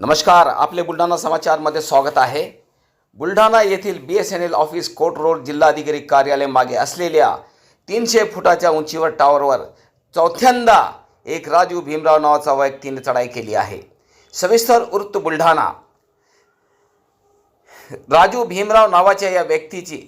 नमस्कार आपले बुलढाणा समाचारमध्ये स्वागत आहे. बुलढाणा येथील B S N L office coat road जिल्हाधिकारी कार्यालय मागे असलेल्या तीनशे फुटाच्या उंचीवर टॉवरवर चौथ्यांदा एक राजू भीमराव नावाचा व्यक्तीने चढाई केली आहे. सविस्तर उर्त बुलढाणा. राजू भीमराव नावाच्या या व्यक्तीची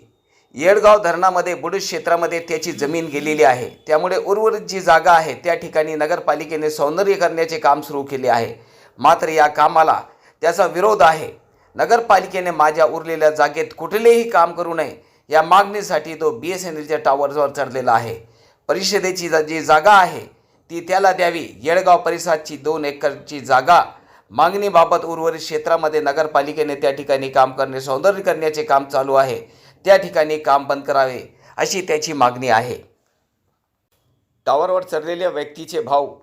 येडगाव धरणामध्ये बुडूस क्षेत्रामध्ये त्याची जमीन गेलेली आहे. त्यामुळे उर्वरित जी जागा आहे त्या ठिकाणी नगरपालिकेने सौंदर्य करण्याचे काम सुरू केले आहे. मात्र या कामाला त्याचा विरोध आहे. नगरपालिकेने माझ्या उरलेल्या जागेत कुठलेही काम करू नये या मागणीसाठी तो बी एस एन एलच्या टॉवरवर चढलेला आहे. परिषदेची जा- जी जागा आहे ती त्याला द्यावी. येळगाव परिसराची दोन एकरची जागा. मागणीबाबत उर्वरित क्षेत्रामध्ये नगरपालिकेने त्या ठिकाणी काम करणे सौंदर्य करण्याचे काम चालू आहे. त्या ठिकाणी काम बंद करावे अशी त्याची मागणी आहे. टॉवरवर चढलेल्या व्यक्तीचे भाऊ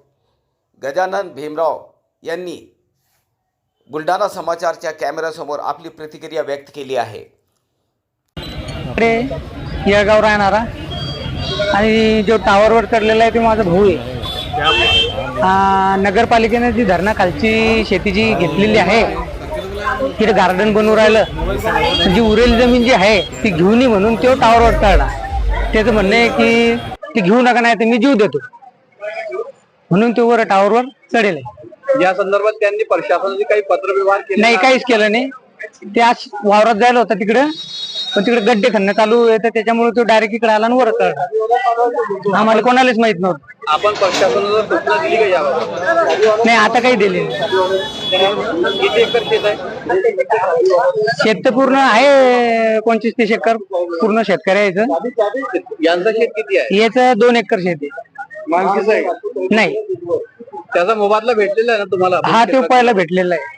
गजानन भीमराव यांनी बुलढाणा समाचारच्या कॅमेऱ्यासमोर आपली प्रतिक्रिया व्यक्त केली आहे. येळगाव राहणारा. आणि जो टावरवर चढलेला आहे तो माझा भाऊ आहे. नगरपालिकेने जी धरणाखालची शेती जी घेतलेली आहे तिथे गार्डन बनवून राहिलं. जी उरेल जमीन जी आहे ती घेऊन ये म्हणून तो टावरवर चढला. त्याचं म्हणणं आहे की ती घेऊ नका नाही तर मी जीव देतो. म्हणून तो वर टावरवर चढेल. आहे. या संदर्भात त्यांनी प्रशासनाचे काही पत्रव्यवहार केले नाही काहीच केलं नाही. ते आज वावरात जायला होता तिकडे. पण तिकडे गड्डे खणणं चालू आहे तर त्याच्यामुळे तो डायरेक्ट इकडे आला आणि वर चढला आम्हाला कोणालाच माहीत नव्हतं. आपण प्रशासनाला सूचना दिली का नाही आता काही दिले नाही. किती एकर शेत आहे? शेत तर पूर्ण आहे पंचवीस तीस एकर पूर्ण शेतकऱ्याचं यांचं शेत किती आहे? याचं दोन एकर शेत आहे. आहे? का? नाही. त्याचा मोबादला भेटलेला आहे ना तुम्हाला? हा तो पहिला भेटलेला आहे.